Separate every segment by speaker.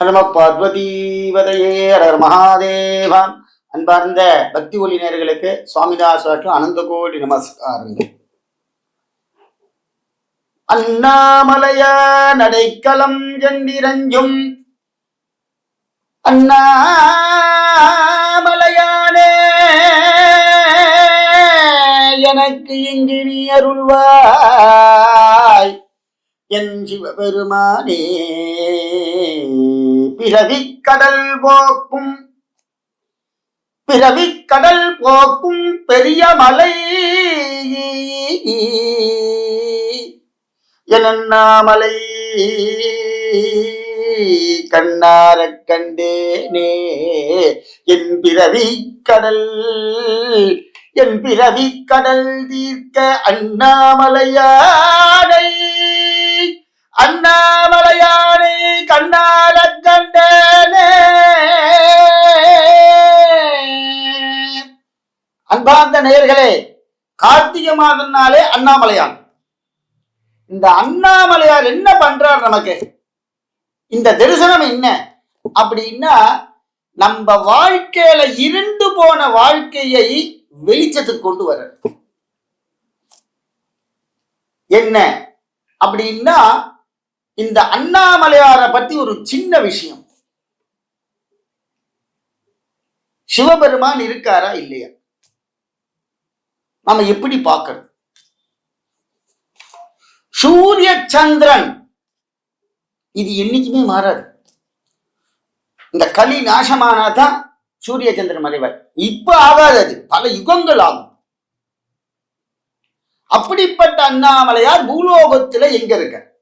Speaker 1: ஹனும பார்வதீவதையே ஹர மகாதேவா. அன்பார்ந்த பக்தி ஒளி நேர்களுக்கு சுவாமிதாஸ் அனந்த கோடி நமஸ்காரங்கள். அண்ணாமலைய நடைக்கலம் கண்டிரஞ்சும் அண்ணாமலையானே எனக்கு இங்கு நீ அருள்வாய். என் சிவபெருமானே பிறவிக்கடல் போக்கும். பிறவிக்கடல் போக்கும் பெரிய மலை. என்னாமலை கண்ணாரக் கண்டேனே. என் பிறவி கடல் என் பிறவி கடல் தீர்க்க அண்ணாமலையானை. அண்ணாமலையானே கண்ணால கண்டனே. அன்பார்ந்த நேயர்களே கார்த்திகை மாதம்னாலே அண்ணாமலையான். இந்த அண்ணாமலையார் என்ன பண்றார் நமக்கு? இந்த தரிசனம் என்ன? அப்படின்னா நம்ம வாழ்க்கையில இருண்டு போன வாழ்க்கையை வெளிச்சத்துக்கு கொண்டு வர்றது என்ன? அப்படின்னா இந்த அண்ணாமலையாரை பத்தி ஒரு சின்ன விஷயம். சிவபெருமான் இருக்காரா இல்லையா? நாம எப்படி பார்க்கறது? சூரிய சந்திரன் இது என்னைக்குமே மாறாது. இந்த களி நாசமானாதான் சூரிய சந்திரன் மறைவார். இப்ப ஆகாது அது. பல யுகங்கள் ஆகும். அப்படிப்பட்ட அண்ணாமலையார் பூலோகத்துல எங்க இருக்கார்?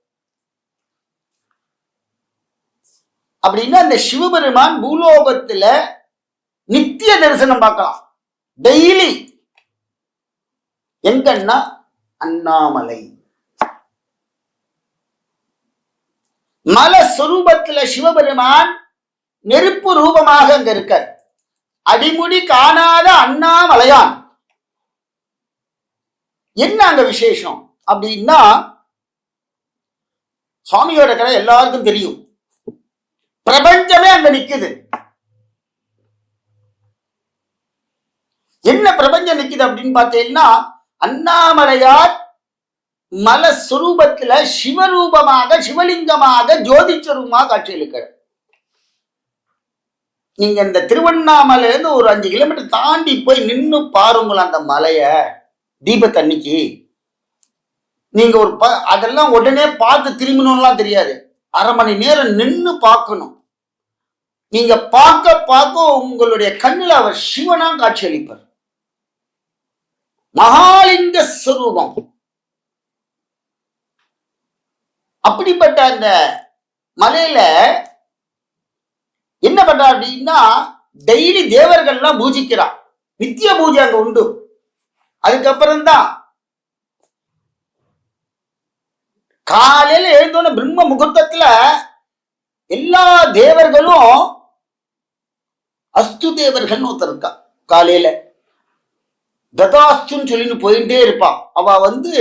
Speaker 1: அப்படின்னா அந்த சிவபெருமான் பூலோகத்துல நித்திய தரிசனம் பார்க்கலாம். டெய்லி. எங்கன்னா? அண்ணாமலை. மல சொரூபத்துல சிவபெருமான் நெருப்பு ரூபமாக அங்க இருக்கார். அடிமுடி காணாத அண்ணாமலையான். என்ன அங்க விசேஷம்? அப்படின்னா சுவாமியோட கதை எல்லாருக்கும் தெரியும். பிரபஞ்சமே அங்க நிக்குது. என்ன பிரபஞ்சம் நிக்குது அப்படின்னு பார்த்தீங்கன்னா அண்ணாமலையார் மல சுரூபத்துல சிவரூபமாக சிவலிங்கமாக ஜோதிச்சரூபமாக காட்சியளிக்கிறார். நீங்க இந்த திருவண்ணாமலையில இருந்து ஒரு அஞ்சு கிலோமீட்டர் தாண்டி போய் நின்னு பாருங்களேன் அந்த மலைய தீபத்தன்னைக்கு நீங்க ஒரு ப அதெல்லாம் உடனே பார்த்து திரும்பணும்லாம் தெரியாது. அரை மணி நேரம் நின்னு பார்க்கணும். நீங்க பார்க்க பார்க்க உங்களுடைய கண்ணில் அவர் சிவனா காட்சியளிப்பார் மகாலிங்க சுரூபம். அப்படிப்பட்ட அந்த மலையில என்ன பண்றா அப்படின்னா டெய்லி தேவர்கள்லாம் பூஜிக்கிறான் நித்திய பூஜை அங்க உண்டு. அதுக்கப்புறம் தான் காலையில எழுந்தோன பிரம்ம முகூர்த்தத்துல எல்லா தேவர்களும் அஸ்து தேவர்கள்னு ஒருத்தர் இருக்கா காலையில. ததாஸ்துன்னு சொல்லின்னு போயிட்டே இருப்பான். அவ வந்து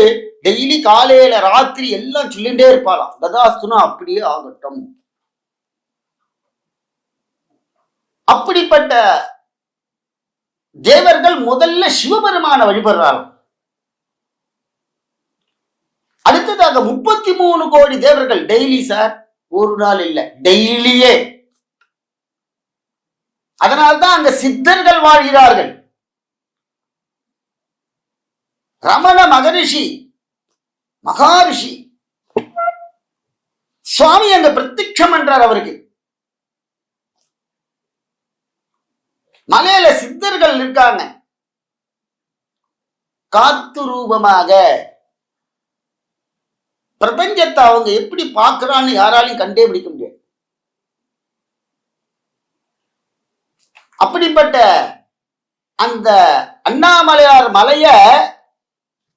Speaker 1: டெய்லி காலையில ராத்திரி எல்லாம் சொல்லிட்டே இருப்பாளாம். ததாஸ்துனா அப்படியே ஆகட்டும். அப்படிப்பட்ட தேவர்கள் முதல்ல சிவபெருமான வழிபடுறாங்க அடுத்ததாக முப்பத்தி மூணு கோடி தேவர்கள் டெய்லி சார் ஒரு நாள் இல்ல டெய்லியே அதனால்தான் அங்க சித்தர்கள் வாழ்கிறார்கள். ரமண மகரிஷி மகாரிஷி சுவாமி அங்க பிரத்யட்சம் என்றார் அவருக்கு. மலையில சித்தர்கள் இருக்காங்க. காத்து ரூபமாக பிரபஞ்சத்தை அவங்க எப்படி பார்க்கறான்னு யாராலையும் கண்டே பிடிக்க முடியாது. அப்படிப்பட்ட அந்த அண்ணாமலையார் மலைய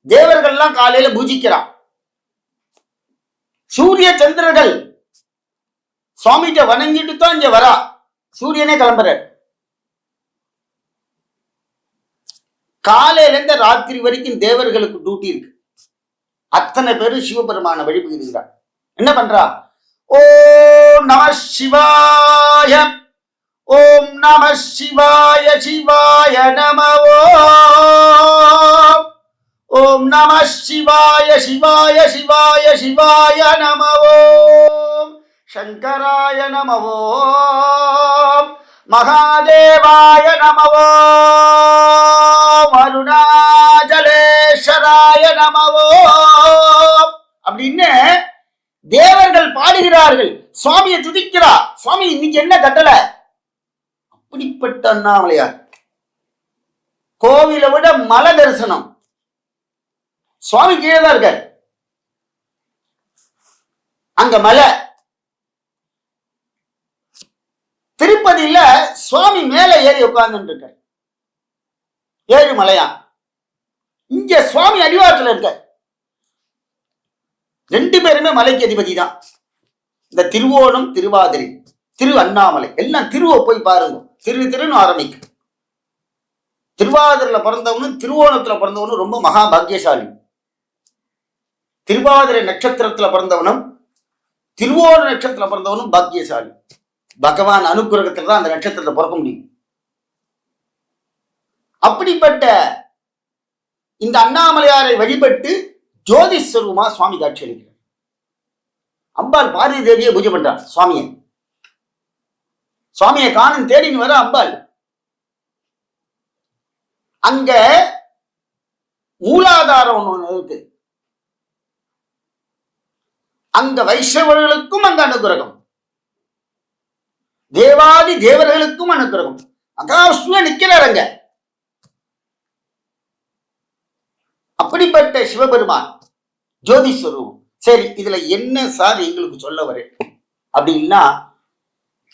Speaker 1: தேவர்கள்லாம் காலையில பூஜிக்கிறான் சூரிய சந்திரர்கள் சுவாமிகிட்ட வணங்கிட்டு தான் இங்க வரா. சூரியனே கிளம்புறார். காலையில இருந்து ராத்திரி வரைக்கும் தேவர்களுக்கு டியூட்டி இருக்கு. அத்தனை பேரும் சிவபெருமான வழிபடுகிறார். என்ன பண்றா? ஓம் நம சிவாய ஓம் நம சிவாய சிவாய நம ஓம் ஓம் நம சிவாய சிவாய சிவாய சிவாய நம ஓம் சங்கராய நம ஓம் மகாதேவாய நம தேவர்கள் பாடுகிறார்கள். சுவாமியை துதிக்கிறார் சுவாமி இன்னைக்கு என்ன கட்டல அப்படிப்பட்ட அண்ணாமலையார். கோவிலை விட மலை தரிசனம். சுவாமி கீழே தான் இருக்கார். அங்க மலை. திருப்பதியில சுவாமி மேல ஏறி உட்கார்ந்துட்டு இருக்கார். ஏழு மலையா இங்க சுவாமி அடிவாரத்துல இருக்கார். ரெண்டு பேருமே மலைக்கு அதிபதி தான் இந்த திருவோணம் திருவாதிரை திரு அண்ணாமலை எல்லாம் திருவ போய் பாருங்க. திரு திருன்னு ஆரம்பிக்கும். திருவாதிரையில பிறந்தவனும் திருவோணத்துல பிறந்தவனும் ரொம்ப மகா பாக்கியசாலி திருவாதிரை நட்சத்திரத்துல பிறந்தவனும் திருவோண நட்சத்திரத்துல பிறந்தவனும் பாக்கியசாலி. பகவான் அனுகிரகத்துல தான் அந்த நட்சத்திரத்தை பிறக்க முடியும். அப்படிப்பட்ட இந்த அண்ணாமலையாரை வழிபட்டு ஜோதி ஸ்வரூபமா சுவாமி காட்சி அளிக்கிறார். அம்பாள் பாரதி தேவியை பூஜை பண்றார் சுவாமியை. சுவாமியை காணும் தேடின்னு வர அம்பாள். அங்க மூலாதாரம் ஒண்ணு இருக்கு. அங்க வைஷ்ணவர்களுக்கும் அந்த அனுகிரகம் தேவாதி தேவர்களுக்கும் அனுகிரகம் மகாவிஷ்ணுவே நிக்கிறார் அங்க அப்படிப்பட்ட சிவபெருமான் ஜோதி ஸ்வரூபம் சரி இதுல என்ன சார் எங்களுக்கு சொல்ல வரேன்? அப்படின்னா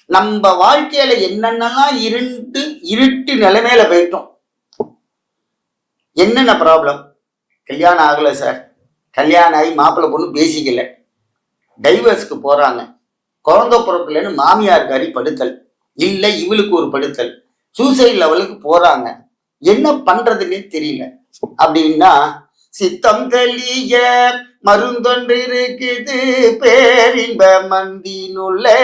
Speaker 1: நம்ம வாழ்க்கையில என்னென்னலாம் இருண்டு இருட்டு நிலைமையில போயிட்டோம். என்னென்ன ப்ராப்ளம் கல்யாணம் ஆகலை சார். கல்யாணம் ஆகி மாப்பிள்ளை பொண்ணு பேசிக்கல. டைவர்ஸ்க்கு போறாங்க. குழந்தை பிறப்புலன்னு மாமியார் கறி படுத்தல். இல்லை இவளுக்கு ஒரு படுத்தல். சூசைட் லெவலுக்கு போறாங்க. என்ன பண்றதுன்னே தெரியல. அப்படின்னா சித்தம் தெளிய மருந்தொன்று இருக்குது பேரின்ப மந்தினுள்ளே.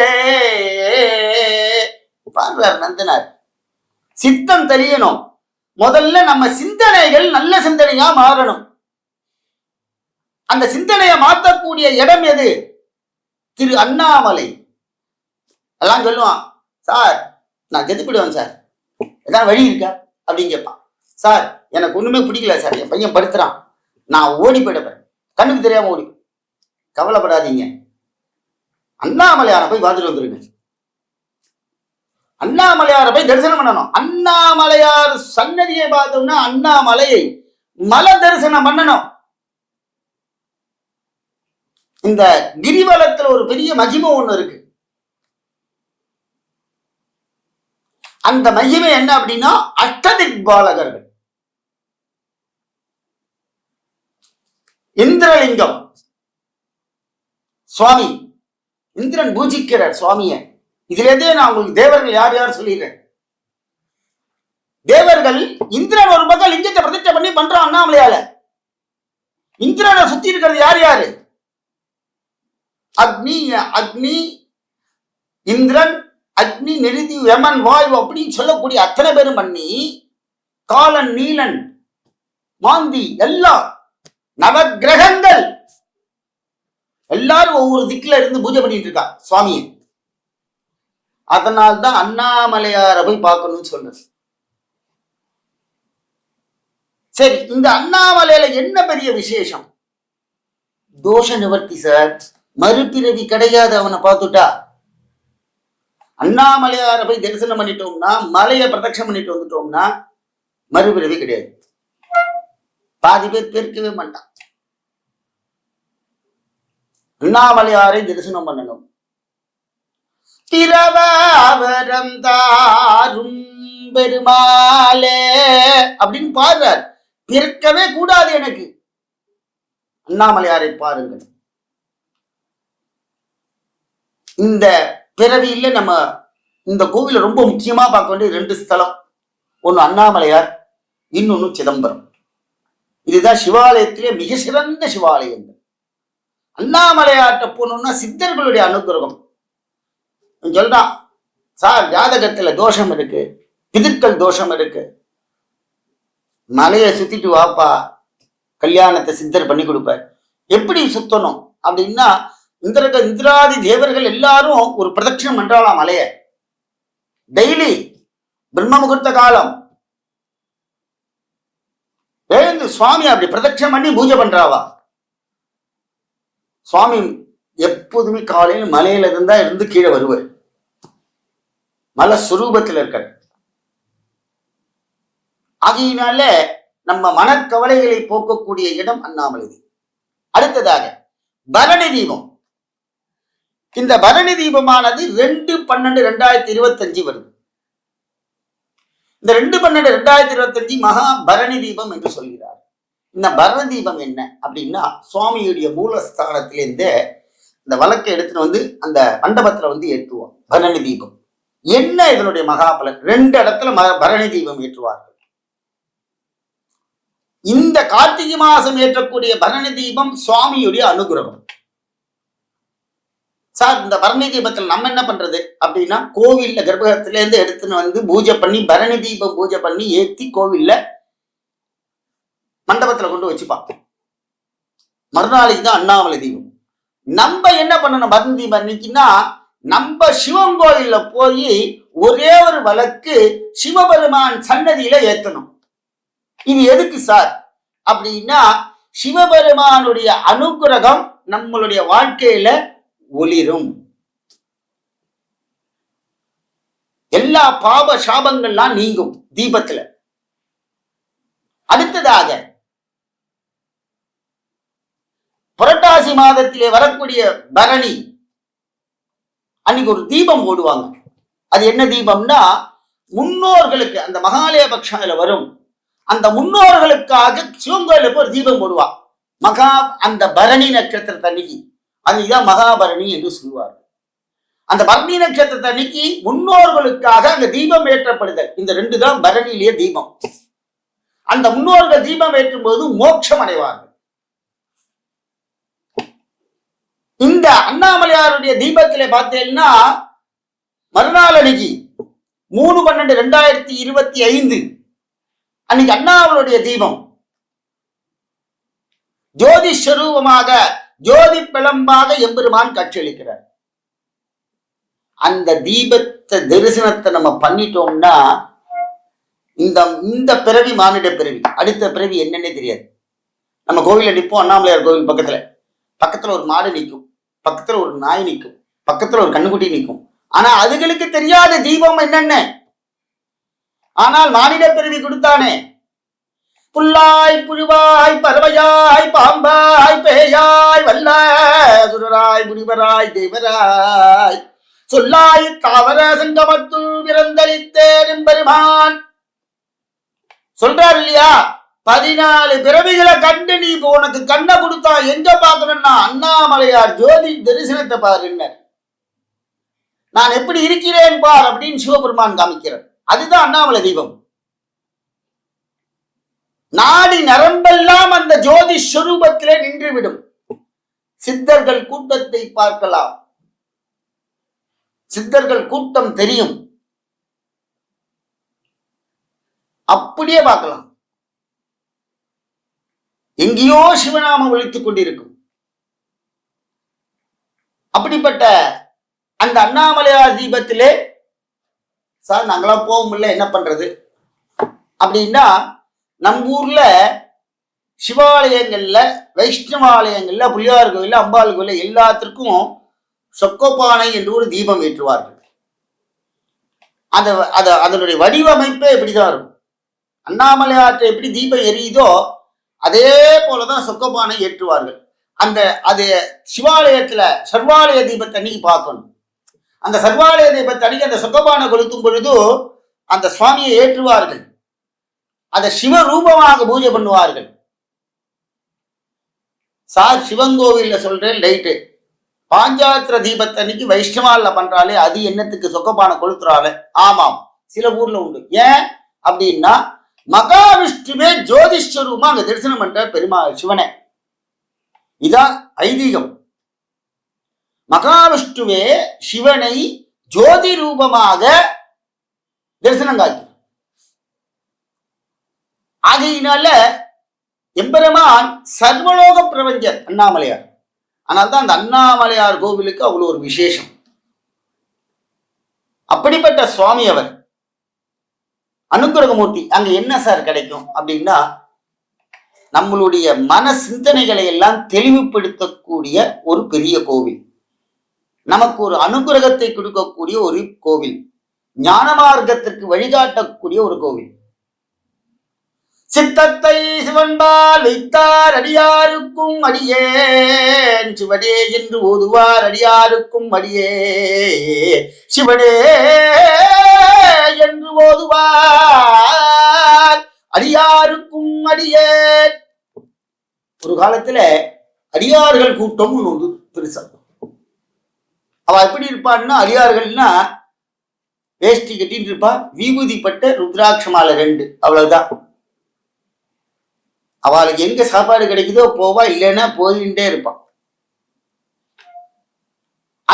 Speaker 1: பார்வர் நந்தனார். சித்தம் தெரியணும் முதல்ல நம்ம சிந்தனைகள் நல்ல சிந்தனையா மாறணும். அந்த சிந்தனையை மாற்றக்கூடிய இடம் எது? திரு அண்ணாமலை. எல்லாம் சொல்லுவான் சார் நான் செத்து போயிடுவேன் சார். ஏதாவது வழி இருக்கா? அப்படின்னு கேட்பான். சார் எனக்கு ஒண்ணுமே பிடிக்கல சார். என் பையன் படுத்துறான். நான் ஓடி போயிடுவேன் கண்ணுக்கு தெரியாம ஓடி. கவலைப்படாதீங்க. அண்ணாமலையாரை போய் பார்த்துட்டு வந்துருங்க. அண்ணாமலையாரை போய் தரிசனம் பண்ணணும். அண்ணாமலையார் சன்னதியை பார்த்தோம்னா அண்ணாமலையை மல தரிசனம் பண்ணணும். இந்த கிரிவலத்துல ஒரு பெரிய மகிமை ஒண்ணு இருக்கு. அந்த மகிமை என்ன அப்படின்னா அஷ்டதிக் பாலகர்கள். இந்திரலிங்கம். சுவாமி இந்திரன் பூஜிக்கிறார் சுவாமிய. இதுல இருந்தே நான் உங்களுக்கு தேவர்கள் யார் யார் சொல்லிடுறேன் தேவர்கள் இந்திரன் ஒரு பக்கம் லிங்கத்தை பிரதிஷ்டை பண்ணி பண்றான் அண்ணாமலையால. இந்திரனை சுத்தி இருக்கிறது யார் யாரு? அக்னி அக்னி இந்திரன் அக்னி நெருதி வெமன் வாயு அப்படின்னு சொல்லக்கூடிய அத்தனை பேரும் பண்ணி காலன் நீலன் மாந்தி எல்லாம் நவக்கிரகங்கள். எல்லாரும் ஒவ்வொரு திக்கில இருந்து பூஜை பண்ணிட்டு இருக்கா சுவாமியை. அதனால்தான் அண்ணாமலையாரை போய் பார்க்கணும்னு சொல்றது சரி இந்த அண்ணாமலையில என்ன பெரிய விசேஷம்? தோஷ நிவர்த்தி சார். மறுபிறவி கிடையாது அவனை பார்த்துட்டா. அண்ணாமலையாரை போய் தரிசனம் பண்ணிட்டோம்னா மலையை பிரதட்சம் பண்ணிட்டு வந்துட்டோம்னா மறுபிறவி கிடையாது. பாதி பேர் பெருக்கவே மாட்டான். அண்ணாமலையாரை தரிசனம் பண்ணணும். திரவாவரம் தாரும் பெருமாளே அப்படின்னு பாடுறார். பிறக்கவே கூடாது எனக்கு. அண்ணாமலையாரை பாருங்கள். இந்த பிறவியில நம்ம இந்த கோவில ரொம்ப முக்கியமா பார்க்க வேண்டிய ரெண்டு ஸ்தலம். ஒன்னு அண்ணாமலையார் இன்னொன்னு சிதம்பரம். இதுதான் சிவாலயத்திலே மிக சிறந்த சிவாலயங்கள் அண்ணாமலையார்ட்ட போகணும்னா சித்தர்களுடைய அனுகிரகம். சொல்றான் சார் ஜாதகத்துல தோஷம் இருக்கு பிதிர்க்கல் தோஷம் இருக்கு. மலையை சுத்திட்டு வாப்பா கல்யாணத்தை சித்தர் பண்ணி கொடுப்பார். எப்படி சுத்தணும்? அப்படின்னா இந்திரக இந்திராதி தேவர்கள் எல்லாரும் ஒரு பிரதட்சணம் பண்றாளாம் மலைய. டெய்லி பிரம்ம முகூர்த்த காலம் எழுந்து சுவாமி அப்படி பிரதட்சம் பண்ணி பூஜை பண்றாவா? சுவாமி எப்போதுமே காலையில் மலையில இருந்தா இருந்து கீழே வருவார். மலை சுரூபத்தில் இருக்க ஆகையினால நம்ம மனக்கவலைகளை போக்கக்கூடிய இடம் அண்ணாமலை அடுத்ததாக பரணி தீபம். இந்த பரணி தீபமானது ரெண்டு பன்னெண்டு ரெண்டாயிரத்தி இருபத்தஞ்சு வருது. இந்த ரெண்டு பன்னெண்டு ரெண்டாயிரத்தி இருபத்தஞ்சு மகா பரணி தீபம் என்று சொல்கிறார். இந்த பரண தீபம் என்ன அப்படின்னா சுவாமியுடைய மூலஸ்தானத்திலேருந்து இந்த வழக்கை எடுத்துட்டு வந்து அந்த மண்டபத்துல வந்து ஏற்றுவோம் பரணி தீபம். என்ன இதனுடைய மகாபலன்? ரெண்டு இடத்துல பரணி தீபம் ஏற்றுவார்கள். இந்த கார்த்திகை மாசம் ஏற்றக்கூடிய பரணி தீபம் சுவாமியுடைய அனுகிரகம். சார் இந்த பரணி தீபத்தில் நம்ம என்ன பண்றது? அப்படின்னா கோவில்ல கர்ப்பகத்துல இருந்து எடுத்துன்னு வந்து பூஜை பண்ணி பரணி தீபம் பூஜை பண்ணி ஏத்தி கோவில்ல மண்டபத்துல கொண்டு வச்சு பார்ப்போம். மறுநாளைக்கு தான் அண்ணாமலை தீபம். நம்ம என்ன பண்ணணும்? பரணி தீபம் அன்னைக்குன்னா நம்ம சிவன் கோயில்ல போய் ஒரே ஒரு வழக்கு சிவபெருமான் சன்னதியில ஏத்தணும். இது எதுக்கு சார் அப்படின்னா சிவபெருமானுடைய அனுகிரகம் நம்மளுடைய வாழ்க்கையில ஒளிரும். எல்லா பாப சாபங்கள்லாம் நீங்கும் தீபத்துல. அடுத்ததாக புரட்டாசி மாதத்திலே வரக்கூடிய பரணி அன்னைக்கு ஒரு தீபம் போடுவாங்க. அது என்ன தீபம்னா முன்னோர்களுக்கு அந்த மகாலய பட்சத்துல வரும் அந்த முன்னோர்களுக்காக சிவங்கோயிலுக்கு ஒரு தீபம் போடுவா மகா அந்த பரணி நட்சத்திரத்தை அன்னைக்கு அதுதான் மகாபரணி என்று சொல்வார்கள் அந்த பரணி நட்சத்திரத்தை அன்னைக்கு முன்னோர்களுக்காக அங்க தீபம் ஏற்றப்படுதல். இந்த ரெண்டு தான் பரணியிலேயே தீபம். அந்த முன்னோர்கள் தீபம் ஏற்றும் போது மோட்சம் அடைவார்கள். இந்த அண்ணாமலையாருடைய தீபத்தில பார்த்தீங்கன்னா மறுநாள் அன்னைக்கு மூணு பன்னெண்டு ரெண்டாயிரத்தி இருபத்தி ஐந்து அன்னைக்கு அண்ணாமலுடைய தீபம். ஜோதி ஸ்வரூபமாக ஜோதி பிளம்பாக எம்பெருமான் காட்சியளிக்கிறார் அந்த தீபத்தை தரிசனத்தை நம்ம பண்ணிட்டோம்னா இந்த இந்த பிறவி மானிட பிறவி அடுத்த பிறவி என்னன்னே தெரியாது. நம்ம கோவில நிற்போம் அண்ணாமலையார் கோவில் பக்கத்துல. பக்கத்துல ஒரு மாடு நிற்கும் பக்கத்துல ஒரு நாய் நிற்கும் பக்கத்துல ஒரு கண்ணுக்குட்டி நிற்கும் ஆனா அதுகளுக்கு தெரியாத தீபம் என்னென்ன? ஆனால் மானிட பிறவி கொடுத்தானே. புல்லாய் புழுவாய் பறவையாய் வல்லாய் முனிவராய் தேவராய். சொல்லாய் தாவர சங்கமத்துள் பிறந்தளித்தேன் பெருமான் சொல்றாரு இல்லையா? பதினாலு பிறவிகளை கண்டு நீ இப்போ உனக்கு கண்ணை கொடுத்தா எங்க பார்க்கணும்னா அண்ணாமலையார் ஜோதி தரிசனத்தை பாருன்னர் நான் எப்படி இருக்கிறேன் பார் அப்படின்னு சிவபெருமான் காமிக்கிறார். அதுதான் அண்ணாமலை தீபம் நாடி நரம்பெல்லாம் அந்த ஜோதி ஸ்வரூபத்திலே நின்றுவிடும். சித்தர்கள் கூட்டத்தை பார்க்கலாம். சித்தர்கள் கூட்டம் தெரியும். அப்படியே பார்க்கலாம். எங்கேயோ சிவநாமம் ஒழித்துக் கொண்டிருக்கும். அப்படிப்பட்ட அந்த அண்ணாமலையார் தீபத்திலே சார் நாங்களாம் போக முடியல என்ன பண்றது? அப்படின்னா நம்ம ஊர்ல சிவாலயங்களில் வைஷ்ணவாலயங்களில் புள்ளியார் கோயில் அம்பாள் கோயில் எல்லாத்திற்கும் சொக்கோபானை என்று ஒரு தீபம் ஏற்றுவார்கள். அந்த அதை அதனுடைய வடிவமைப்பே இப்படிதான் இருக்கும். அண்ணாமலை ஆற்றை எப்படி தீபம் எரியுதோ அதே போலதான் சொக்கபானை ஏற்றுவார்கள். அந்த அது சிவாலயத்துல சர்வாலய தீபத்தை அன்னைக்கு பார்க்கணும். அந்த சர்வாலய தீபத்தை அன்னைக்கு அந்த சொக்கபானை கொளுத்தும் பொழுது அந்த சுவாமியை ஏற்றுவார்கள். அதை சிவரூபமாக பூஜை பண்ணுவார்கள். சார் சிவங்கோவில்ல சொல்றேன் லைட்டு பாஞ்சாத்திர தீபத்தை அன்னைக்கு வைஷ்ணவால பண்றாலே அது என்னத்துக்கு? சொக்கப்பான கொளுத்துறாள். ஆமாம். சில ஊர்ல உண்டு. ஏன்? அப்படின்னா மகாவிஷ்ணுவே ஜோதிஸ்வரூபமா அங்க தரிசனம் பண்ற பெருமா சிவனை. இதான் ஐதீகம். மகாவிஷ்ணுவே சிவனை ஜோதி ரூபமாக தரிசனம் காட்டி ஆகையினால எம்பெருமான் சர்வலோக பிரபஞ்சர் அண்ணாமலையார். ஆனால் தான் அந்த அண்ணாமலையார் கோவிலுக்கு அவ்வளவு ஒரு விசேஷம். அப்படிப்பட்ட சுவாமி அவர் அனுகிரகமூர்த்தி அங்க என்ன சார் கிடைக்கும் அப்படின்னா நம்மளுடைய மன சிந்தனைகளை எல்லாம் தெளிவுபடுத்தக்கூடிய ஒரு பெரிய கோவில். நமக்கு ஒரு அனுகிரகத்தை கொடுக்கக்கூடிய ஒரு கோவில். ஞான மார்க்கத்திற்கு வழிகாட்டக்கூடிய ஒரு கோவில். சித்தத்தை சிவன்பால் வைத்தார் அடியாருக்கும் அடியேன். சிவனே என்று ஓதுவார் அடியாருக்கும் அடியே சிவனே என்று ஓதுவார் அடியாருக்கும் அடியேன். ஒரு காலத்துல அடியார்கள் கூட்டம் ஒன்று பெருசா. அவ எப்படி இருப்பான்னா அடியார்கள்னா வேஷ்டி கட்டின்னு இருப்பா. விபூதிப்பட்ட ருத்ராட்சமால ரெண்டு. அவ்வளவுதான். அவளுக்கு எங்க சாப்பாடு கிடைக்குதோ போவா இல்லைன்னா போயிட்டே இருப்பான்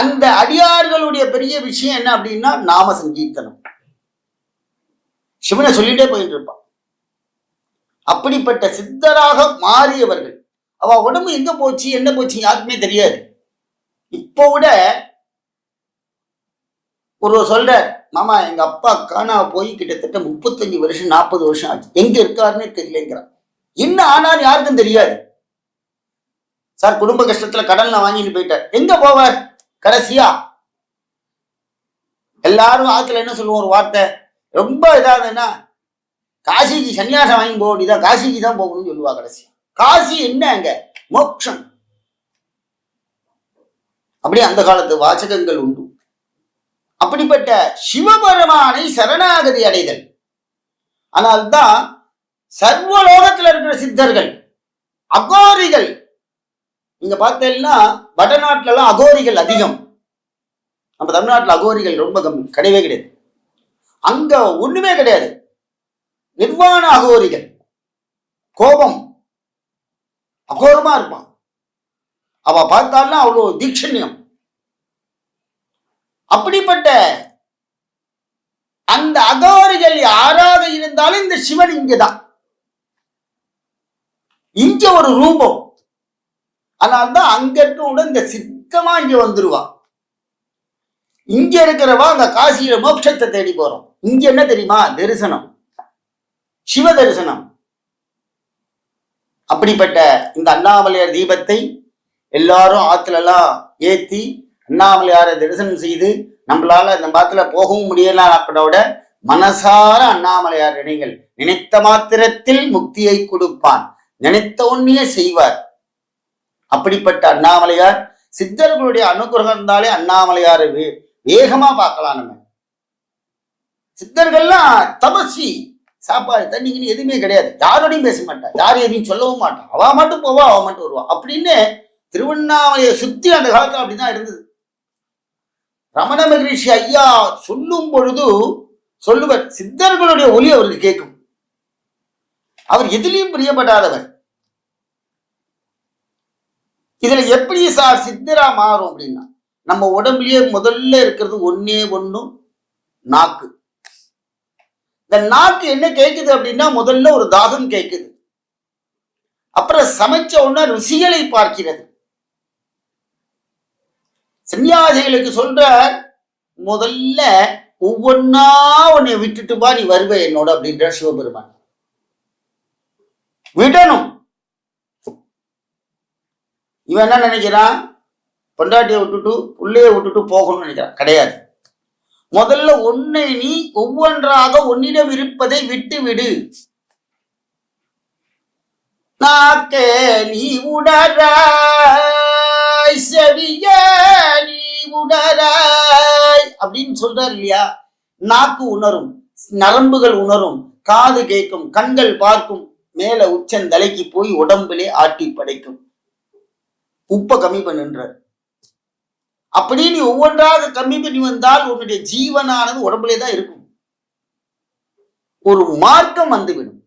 Speaker 1: அந்த அடியார்களுடைய பெரிய விஷயம் என்ன அப்படின்னா நாம சங்கீர்த்தனம். சிவனை சொல்லிட்டே போயிட்டு இருப்பான் அப்படிப்பட்ட சித்தராக மாறியவர்கள். அவ உடம்பு எங்க போச்சு என்ன போச்சு யாருக்குமே தெரியாது. இப்போ விட ஒரு சொல்ற மாமா எங்க அப்பா காணா போய் கிட்டத்தட்ட முப்பத்தஞ்சு வருஷம் நாற்பது வருஷம் ஆச்சு. எங்க இருக்காருன்னே தெரியலங்கிறான் என்ன ஆனார் யாருக்கும் தெரியாது. சார் குடும்ப கஷ்டத்துல கடன்ல வாங்கிட்டு போயிட்டார். எங்க போவார்? கடைசியா? எல்லாரும் ஆத்துல என்ன சொல்லுவோம்? ஒரு வார்த்தை. ரொம்ப இதாதுன்னா காசிக்கு சன்னியாசம் வாங்கி போக வேண்டியதான் காசிக்கு தான் போகணும்னு சொல்லுவா கடைசியா. காசி என்ன அங்க? மோக்ஷம் அப்படியே அந்த காலத்து வாசகங்கள் உண்டு. அப்படிப்பட்ட சிவபெருமானை சரணாகதி அடைதல். ஆனால்தான் சர்வலோகத்தில் இருக்கிற சித்தர்கள் அகோரிகள். நீங்க பார்த்தீங்கன்னா வடநாட்டிலலாம் அகோரிகள் அதிகம். நம்ம தமிழ்நாட்டில் அகோரிகள் ரொம்ப கிடையவே கிடையாது. அங்க ஒண்ணுமே கிடையாது. நிர்வாண அகோரிகள். கோபம். அகோரமா இருப்பான். அவ பார்த்தாலும் அவ்வளோ தீட்சண்யம். அப்படிப்பட்ட அந்த அகோரிகள் யாராக இருந்தாலும் இந்த சிவன் இங்கதான். இங்க ஒரு ரூபம். அதனால்தான் அங்க இருக்கவங்க இந்த சித்தமா இங்க வந்துருவா. இங்க இருக்கிறவா அந்த காசியில மோட்சத்தை தேடி போறோம். இங்க என்ன தெரியுமா? தரிசனம். சிவ தரிசனம். அப்படிப்பட்ட இந்த அண்ணாமலையார் தீபத்தை எல்லாரும் ஆத்துல எல்லாம் ஏத்தி அண்ணாமலையாரை தரிசனம் செய்து நம்மளால இந்த பாத்துல போகவும் முடியலாம்னோட மனசார அண்ணாமலையார் நினைங்கள் நினைத்த மாத்திரத்தில் முக்தியை கொடுப்பான். நினைத்த ஒன்னியே செய்வார். அப்படிப்பட்ட அண்ணாமலையார் சித்தர்களுடைய அனுகிரகம் இருந்தாலே அண்ணாமலையார் வே- வேகமா பார்க்கலாம் நம்ம. சித்தர்கள்லாம் தபசி சாப்பாடு தண்ணிக்குன்னு எதுவுமே கிடையாது. யாரோடையும் பேச மாட்டா. யார் எதையும் சொல்லவும் மாட்டான் அவ மட்டும் போவா அவ மட்டும் வருவா. அப்படின்னு திருவண்ணாமலையை சுத்தி அந்த காலத்துல அப்படிதான் இருந்தது. ரமண மகரிஷி ஐயா சொல்லும் பொழுது சொல்லுவர் சித்தர்களுடைய ஒலி அவருக்கு கேட்கும். அவர் எதிலையும் பிரியப்படாதவர். இதுல எப்படி சார் சித்தரா மாறும் அப்படின்னா நம்ம உடம்புலயே முதல்ல இருக்கிறது ஒன்னே ஒண்ணும் நாக்கு. இந்த நாக்கு என்ன கேட்குது அப்படின்னா முதல்ல ஒரு தாகம் கேட்குது அப்புறம் சமைச்ச உடனே ருசிகளை பார்க்கிறது. சன்னியாசிகளுக்கு சொல்ற முதல்ல ஒவ்வொன்னா உன்னை விட்டுட்டு வா நீ வருவ என்னோட அப்படின்ற சிவபெருமான். விடணும். இவன் என்ன நினைக்கிறான்? பொண்டாட்டியை விட்டுட்டு பிள்ளைய விட்டுட்டு போகணும்னு நினைக்கிறான். கிடையாது. முதல்ல ஒன்னை நீ ஒவ்வொன்றாக உன்னிடம் இருப்பதை விட்டு விடு நாக்கே நீ உடராய் செவிய நீ உடராய் அப்படின்னு சொல்றார் இல்லையா? நாக்கு உணரும் நரம்புகள் உணரும் காது கேட்கும் கண்கள் பார்க்கும் மேல உச்சந்தலைக்கு போய் உடம்பிலே ஆட்டி படைக்கும். உப்பை கம்மி பண்ணுன்றார் அப்படி நீ ஒவ்வொன்றாக கம்மி பண்ணி வந்தால் உன்னுடைய ஜீவனானது உடம்புலே தான் இருக்கும். ஒரு மார்க்கம் வந்துவிடும்.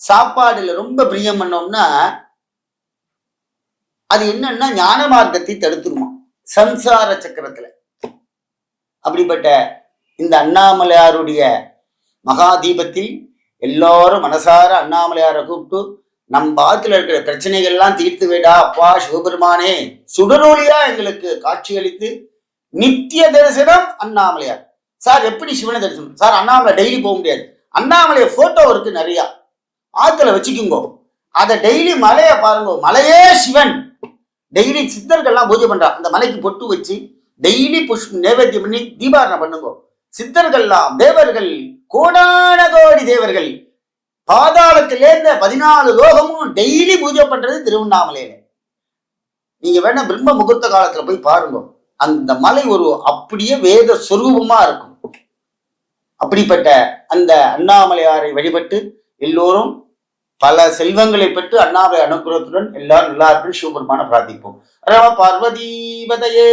Speaker 1: சாப்பாடுல ரொம்ப பிரியம் பண்ணோம்னா அது என்னன்னா ஞான மார்க்கத்தை தடுத்துருமா. சம்சார சக்கரத்துல. அப்படிப்பட்ட இந்த அண்ணாமலையாருடைய மகா தீபத்தில் எல்லாரும் மனசார அண்ணாமலையாரை கூப்பிட்டு நம் பாகத்தில் இருக்கிற பிரச்சனைகள்லாம் தீர்த்து விடா அப்பா சிவபெருமானே. சுடரொளியா எங்களுக்கு காட்சியளித்து நித்திய தரிசனம் அண்ணாமலையார். சார் எப்படி சிவனை தரிசனம்? சார் அண்ணாமலை டெய்லி போக முடியாது. அண்ணாமலைய போட்டோ இருக்கு நிறைய. ஆத்துல வச்சுக்குங்க. அதை டெய்லி மலையை பாருங்க. மலையே சிவன். டெய்லி சித்தர்கள்லாம் பூஜை பண்றா. அந்த மலைக்கு பொட்டு வச்சு டெய்லி புஷ் நைவேத்தியம் பண்ணி தீபாரணம் பண்ணுங்க. சித்தர்கள்லாம் தேவர்கள் கோடான கோடி தேவர்கள். பாதாளத்திலேருந்து பதினாலு லோகமும் டெய்லி பூஜை பண்றது திருவண்ணாமலையில. நீங்க வேணா பிரம்ம முகூர்த்த காலத்துல போய் பாருங்க. அந்த மலை ஒரு அப்படியே வேத சுரூபமா இருக்கும். அப்படிப்பட்ட அந்த அண்ணாமலையாரை வழிபட்டு எல்லோரும் பல செல்வங்களை பெற்று அண்ணாமலை அனுகிரகத்துடன் எல்லாரும் நல்லா இருக்கும் சிவபெருமான பிரார்த்திப்போம். ரம பார்வதீபதையே